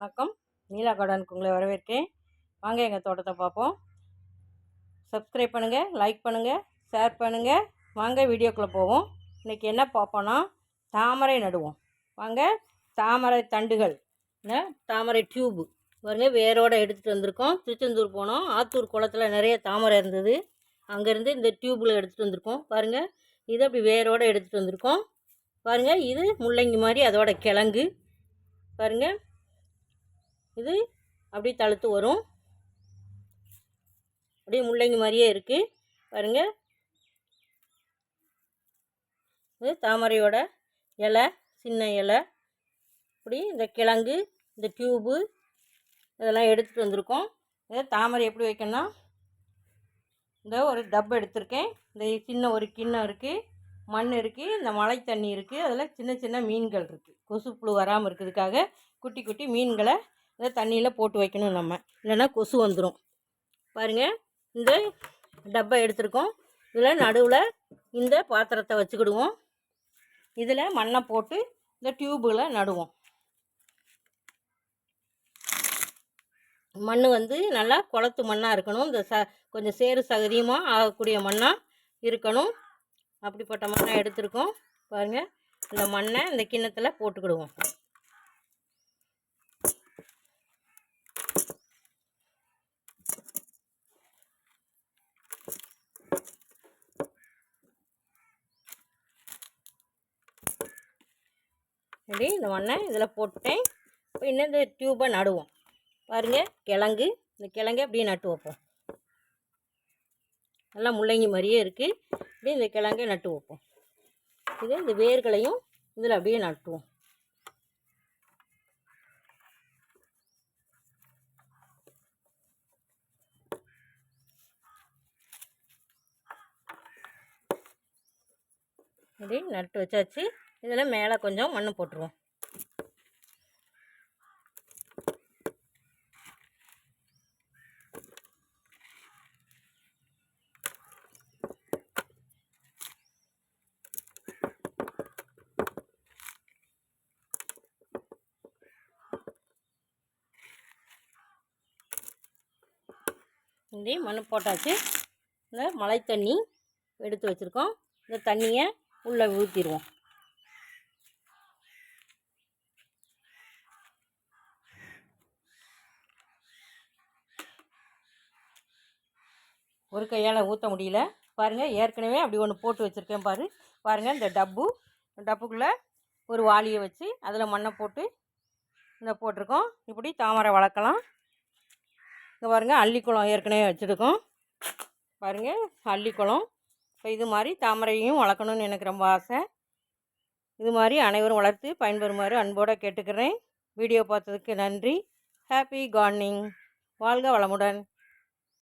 வணக்கம். நீலா கார்டனுக்கு உங்களை வரவேற்கிறேன். வாங்க எங்கள் தோட்டத்தை பார்ப்போம். சப்ஸ்கிரைப் பண்ணுங்கள் லைக் பண்ணுங்கள் ஷேர் பண்ணுங்கள் வாங்க வீடியோக்குள்ளே போவோம். இன்றைக்கி என்ன பார்ப்போன்னா தாமரை நடுவோம். வாங்க தாமரை தண்டுகள். என்ன? தாமரை டியூபு பாருங்க வேரோடு எடுத்துகிட்டு வந்திருக்கோம். திருச்செந்தூர் போனோம். ஆத்தூர் குளத்தில் நிறைய தாமரை இருந்தது. அங்கேருந்து இந்த டியூப்பில் எடுத்துகிட்டு வந்திருக்கோம். பாருங்கள் இது அப்படி வேரோடு எடுத்துகிட்டு வந்திருக்கோம். பாருங்கள் இது முள்ளங்கி மாதிரி அதோட கிழங்கு. பாருங்கள் இது அப்படியே தழுத்து வரும். அப்படியே முள்ளங்கி மாதிரியே இருக்குது பாருங்கள் இது தாமரையோட இலை சின்ன இலை. இப்படி இந்த கிழங்கு இந்த டியூபு இதெல்லாம் எடுத்துகிட்டு வந்திருக்கோம். இதை தாமரை எப்படி வைக்கணும்னா இந்த ஒரு டப் எடுத்திருக்கேன். இந்த சின்ன ஒரு கிண்ணம் இருக்குது மண் இருக்குது இந்த மழை தண்ணி இருக்குது அதில் சின்ன சின்ன மீன்கள் இருக்குது கொசு புழு வராமல் இருக்கிறதுக்காக குட்டி குட்டி மீன்களை இதை தண்ணியில் போட்டு வைக்கணும் நம்ம. இல்லைன்னா கொசு வந்துடும் பாருங்கள் இந்த டப்பை எடுத்துருக்கோம். இதில் நடுவில் இந்த பாத்திரத்தை வச்சுக்கிடுவோம். இதில் மண்ணை போட்டு இந்த டியூபில் நடுவோம். மண் வந்து நல்லா குளத்து மண்ணாக இருக்கணும். இந்த ச கொஞ்சம் சேறு சகதியமாக ஆகக்கூடிய மண்ணாக இருக்கணும். அப்படிப்பட்ட மண்ணை எடுத்துருக்கோம். பாருங்கள் இந்த மண்ணை இந்த கிண்ணத்தில் போட்டுக்கிடுவோம். இப்படி இந்த மண்ணை இதில் போட்டேன் இப்போ இன்னும் இந்த டியூப்பை நடுவோம். பாருங்கள் கிழங்கு. இந்த கிழங்கு அப்படியே நட்டு வைப்போம். நல்லா முள்ளங்கி மாதிரியே இருக்குது அப்படியே இந்த கிழங்கை நட்டு வைப்போம். இது இந்த வேர்களையும் இதில் அப்படியே நட்டுவோம். இப்படி நட்டு வச்சாச்சு. இதில் மேலே கொஞ்சம் மண் போட்டுருவோம். இப்படி மண் போட்டாச்சு. இந்த மழை தண்ணி எடுத்து வச்சுருக்கோம். இந்த தண்ணியை உள்ளே ஊற்றிடுவோம் ஒரு கையால் ஊற்ற முடியல. பாருங்கள் ஏற்கனவே அப்படி ஒன்று போட்டு வச்சுருக்கேன் பாரு. பாருங்கள் இந்த டப்பு. டப்புக்குள்ளே ஒரு வாளியை வச்சு அதில் மண்ணை போட்டு இந்த போட்டிருக்கோம். இப்படி தாமரை வளர்க்கலாம். இங்கே பாருங்கள் அள்ளிக்குளம் ஏற்கனவே வச்சுருக்கோம். பாருங்கள் அள்ளிக்குளம் இப்போ இது மாதிரி தாமரையும் வளர்க்கணுன்னு எனக்கு ரொம்ப ஆசை. இது மாதிரி அனைவரும் வளர்த்து பயன்பெறுமாறு அன்போடு கேட்டுக்கிறேன். வீடியோ பார்த்ததுக்கு நன்றி. ஹாப்பி கார்டனிங் வாழ்க வளமுடன்.